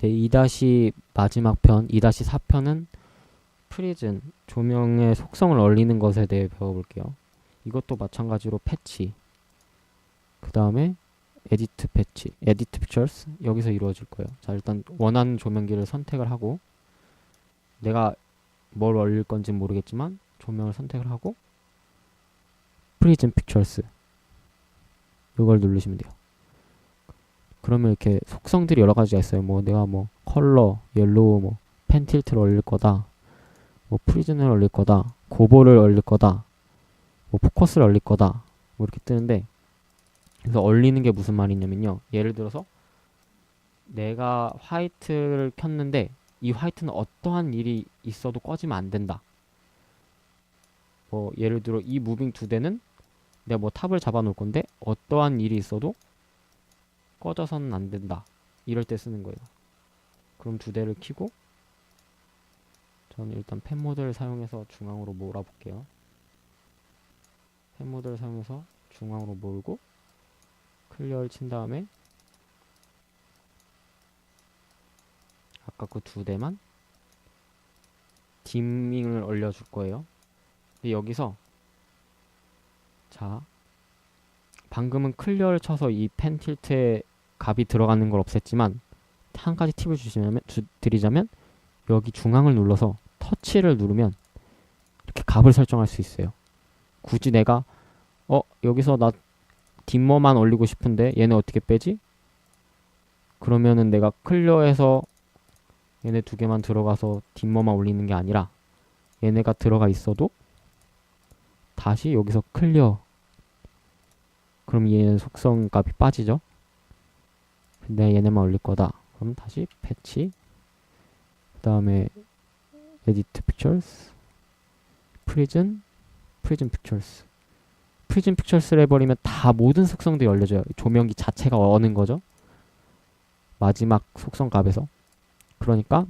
네, 2- 마지막 편 2-4편은 프리즌 조명의 속성을 얼리는 것에 대해 배워볼게요. 이것도 마찬가지로 패치 그 다음에 에디트 패치 에디트 픽처스 여기서 이루어질 거예요. 자 일단 원하는 조명기를 선택을 하고 내가 뭘 얼릴 건지 모르겠지만 조명을 선택을 하고 프리즌 픽처스 이걸 누르시면 돼요. 그러면 이렇게 속성들이 여러 가지가 있어요. 뭐 내가 뭐 컬러, 옐로우, 뭐 펜틸트를 올릴 거다, 뭐 프리즌을 올릴 거다, 고보를 올릴 거다, 뭐 포커스를 올릴 거다, 뭐 이렇게 뜨는데 그래서 얼리는 게 무슨 말이냐면요. 예를 들어서 내가 화이트를 켰는데 이 화이트는 어떠한 일이 있어도 꺼지면 안 된다. 뭐 예를 들어 이 무빙 두 대는 내가 뭐 탑을 잡아 놓을 건데 어떠한 일이 있어도 꺼져서는 안 된다. 이럴 때 쓰는 거예요. 그럼 두 대를 켜고 저는 일단 펜 모드를 사용해서 중앙으로 몰아볼게요. 펜 모드를 사용해서 중앙으로 몰고 클리어를 친 다음에 아까 그 두 대만 디밍을 올려줄 거예요. 근데 여기서 자 방금은 클리어를 쳐서 이 펜 틸트에 값이 들어가는 걸 없앴지만 한 가지 팁을 주시면 주, 드리자면 여기 중앙을 눌러서 터치를 누르면 이렇게 값을 설정할 수 있어요. 굳이 내가 어 여기서 나 dim머만 올리고 싶은데 얘네 어떻게 빼지? 그러면은 내가 클리어해서 얘네 두 개만 들어가서 dim머만 올리는 게 아니라 얘네가 들어가 있어도 다시 여기서 클리어 그럼 얘는 속성 값이 빠지죠? 근데 얘네만 올릴 거다. 그럼 다시 패치 그 다음에 에디트 픽처스 프리즌 프리즌 픽처스 프리즌 픽처스를 해버리면 다 모든 속성들이 열려져요. 조명기 자체가 어는 거죠. 마지막 속성 값에서 그러니까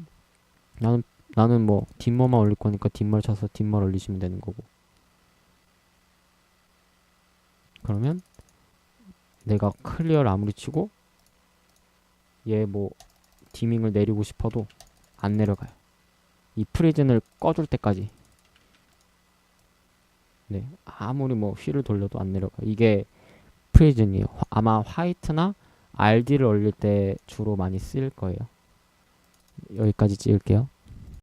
나는 나는 뭐 dim머만 올릴 거니까 dim머를 쳐서 dim머를 올리시면 되는 거고 그러면 내가 클리어를 아무리 치고 얘 뭐 디밍을 내리고 싶어도 안 내려가요. 이 프리즌을 꺼줄 때까지 네 아무리 뭐 휠을 돌려도 안 내려가. 이게 프리즌이에요. 화- 아마 화이트나 RD를 올릴 때 주로 많이 쓰일 거예요. 여기까지 찍을게요.